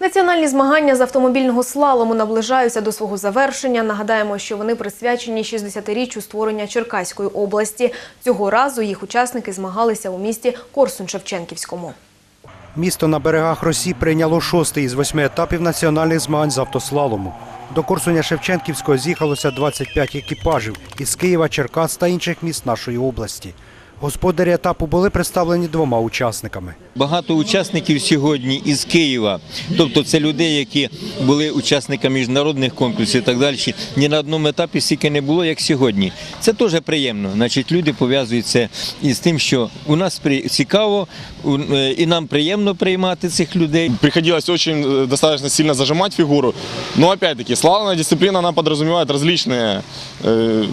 Національні змагання з автомобільного слалому наближаються до свого завершення. Нагадаємо, що вони присвячені 60-річчю створення Черкаської області. Цього разу їх учасники змагалися у місті Корсунь-Шевченківському. Місто на берегах Росі прийняло шостий із восьми етапів національних змагань з автослалому. До Корсуня Шевченківського з'їхалося 25 екіпажів із Києва, Черкас та інших міст нашої області. Господарі етапу були представлені двома учасниками. Багато учасників сьогодні із Києва, тобто це людей, які були учасниками міжнародних конкурсів і так далі. Ні на одному етапі стільки не було, як сьогодні. Це теж приємно. Значить, люди пов'язуються із тим, що у нас при- цікаво у- е, і нам приємно приймати цих людей. Приходилось очень э, достаточно сильно зажимать фигуру. Но опять-таки, слаломная дисциплина, она подразумевает различные э,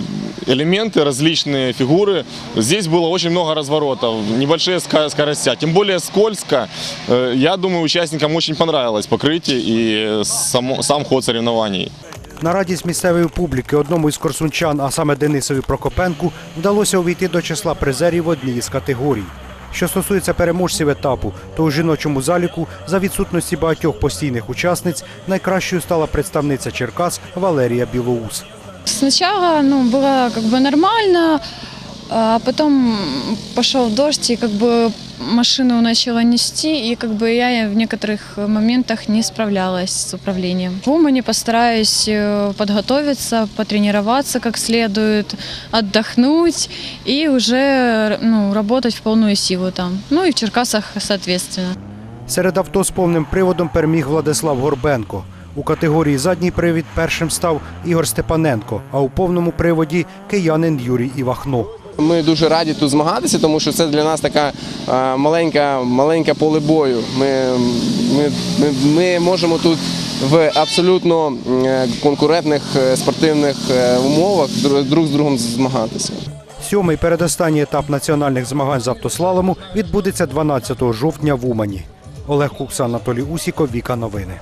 элементы, различные фигуры. Здесь было очень много разворотов, небольшие ска- скоростя. Тем более скользко. Э, Я думаю, участникам очень понравилось покрытие и э, само- сам ход соревнований. На радість місцевої публіки одному із корсунчан, а саме Денисові Прокопенку, вдалося увійти до числа призерів в одній із категорій. Що стосується переможців етапу, то у жіночому заліку за відсутності багатьох постійних учасниць найкращою стала представниця Черкас Валерія Білоус. Сначала ну, было как бы нормально, а потом пошел дождь, и как бы машину начала нести, и как бы я в некоторых моментах не справлялась с управлением. В Умане постараюсь э, подготовиться, потренироваться как следует, отдохнуть и уже ну, работать в полную силу там. Ну и в Черкасах соответственно. Серед авто з повним приводом переміг Владислав Горбенко. У категорії задній привід першим став Ігор Степаненко, а у повному приводі киянин Юрій Івахно. Ми дуже раді тут змагатися, тому що це для нас така е, маленька, маленька поле бою. Ми, ми, ми, можемо тут в абсолютно е, конкурентних е, спортивних умовах друг з другом змагатися. Сьомий передостанній етап національних змагань з автослалому відбудеться 12 жовтня в Умані. Олег Кукса, Анатолій Усіков, Віка Новини.